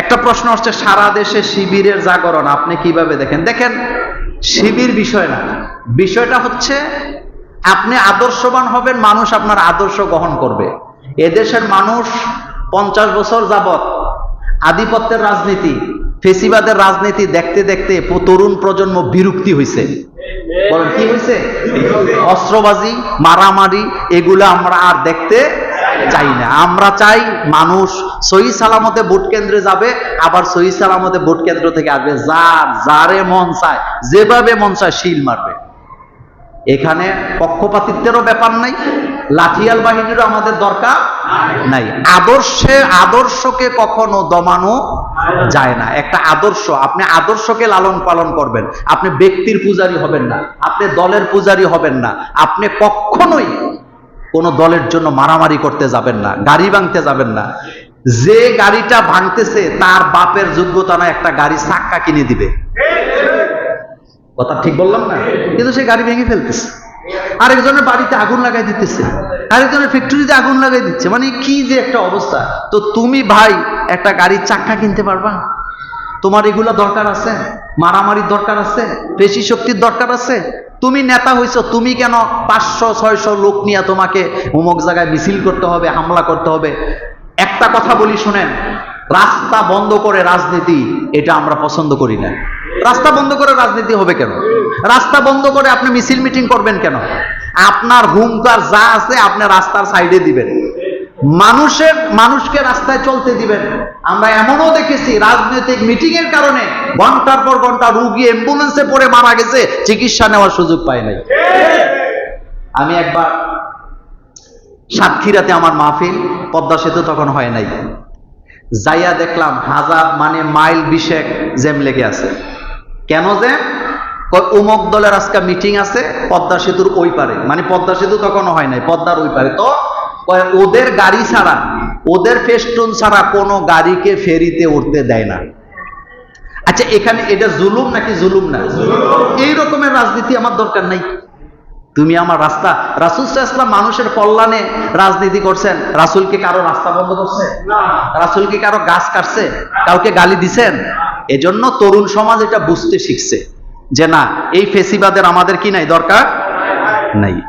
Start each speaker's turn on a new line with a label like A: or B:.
A: একটা প্রশ্ন হচ্ছে সারা দেশে শিবিরের জাগরণ, আপনি কীভাবে দেখেন? দেখেন, শিবির বিষয় না। বিষয়টা হচ্ছে, আপনি আদর্শবান হবেন, মানুষ আপনার আদর্শ গ্রহণ করবে। এদেশের মানুষ পঞ্চাশ বছর যাবত আধিপত্যের রাজনীতি, ফেসিবাদের রাজনীতি দেখতে দেখতে তরুণ প্রজন্ম বিরক্তি হয়েছে কি হয়েছে অস্ত্রবাজি, মারামারি, এগুলো আমরা আর দেখতে চাই না। আমরা চাই মানুষ সহি সালামতে ভোট কেন্দ্রে যাবে, আবার সহি সালামতে ভোট কেন্দ্র থেকে আসবে। যার, যারে মন চায়, যেভাবে মন চায় শিল মারবে। এখানে পক্ষপাতিত্বেরও ব্যাপার নাই, লাঠিয়াল বাহিনীরও আমাদের দরকার নাই। আদর্শে, আদর্শকে কখনো দমানো যায় না। একটা আদর্শ, আপনি আদর্শকে লালন পালন করবেন। আপনি ব্যক্তির পূজারি হবেন না, আপনি দলের পূজারি হবেন না। আপনি কখনোই কোন দলের জন্য মারামারি করতে যাবেন না, গাড়ি ভাঙতে যাবেন না। যে গাড়িটা ভাঙতেছে, তার বাপের যোগ্যতা না একটা গাড়ি চাক্কা কিনে দিবে। কথা ঠিক বললাম না? কিন্তু সে গাড়ি ভেঙে ফেলতেছে। আরেকজনের বাড়িতে আগুন লাগাই দিতেছে। আরেকজনের ফ্যাক্টরিতে আগুন লাগাই দিচ্ছে। মানে কি যে একটা অবস্থা। তো তুমি ভাই, একটা গাড়ির চাক্কা কিনতে পারবা? তোমার এগুলো দরকার আছে? মারামারির দরকার আছে? পেশি শক্তির দরকার আছে? তুমি নেতা হইছো, তুমি কেন পাঁচশো, ছয়শো লোক নিয়ে তোমাকে অমুক জায়গায় মিছিল করতে হবে, হামলা করতে হবে? একটা কথা বলি শোনেন, রাস্তা বন্ধ করে রাজনীতি, এটা আমরা পছন্দ করি না। রাস্তা বন্ধ করে রাজনীতি হবে কেন? রাস্তা বন্ধ করে আপনি মিছিল মিটিং করবেন কেন? আপনার হুঙ্কার যা আছে আপনি রাস্তার সাইডে দিবেন। মানুষের মানুষকে রাস্তায় চলতে দিবেন আমরা এমনও দেখেছি রাজনৈতিক মিটিং এর কারণে ঘণ্টার পর ঘণ্টা রুগী অ্যাম্বুলেন্সে পড়ে মারা গেছে, চিকিৎসা নেওয়ার সুযোগ পায় নাই। আমি একবার সাতক্ষীরাতে আমার মাহফিল, পদ্মা সেতু তখন হয় নাই। যাইয়া দেখলাম হাজার মানে মাইল বিশেক জ্যাম লেগে আছে। কেন কয় অমুক দলের আজকে মিটিং আছে, পদ্মা সেতুর ওই পারে। মানে পদ্মা সেতু তখন হয় নাই, পদ্মার ওই পারে। তো কয় ওদের গাড়ি ছাড়া ওদের ফেস্টুন ছাড়া কোনো গাড়িকে ফেরিতে উঠতে দেয় না। আচ্ছা এখানে এটা জুলুম নাকি জুলুম না? এই রকমের রাজনীতি আমার দরকার নাই। তুমি আমার রাস্তা। রাসুল ইসলাম মানুষের কল্যাণে রাজনীতি করছেন। রাসুলকে কারও রাস্তা বন্ধ করছে? রাসুলকে কারও গাছ কাটছে? কাউকে গালি দিছেন? এজন্য তরুণ সমাজ এটা বুঝতে শিখছে যে না এই ফেসিবাদের আমাদের কি নাই দরকার? নাই।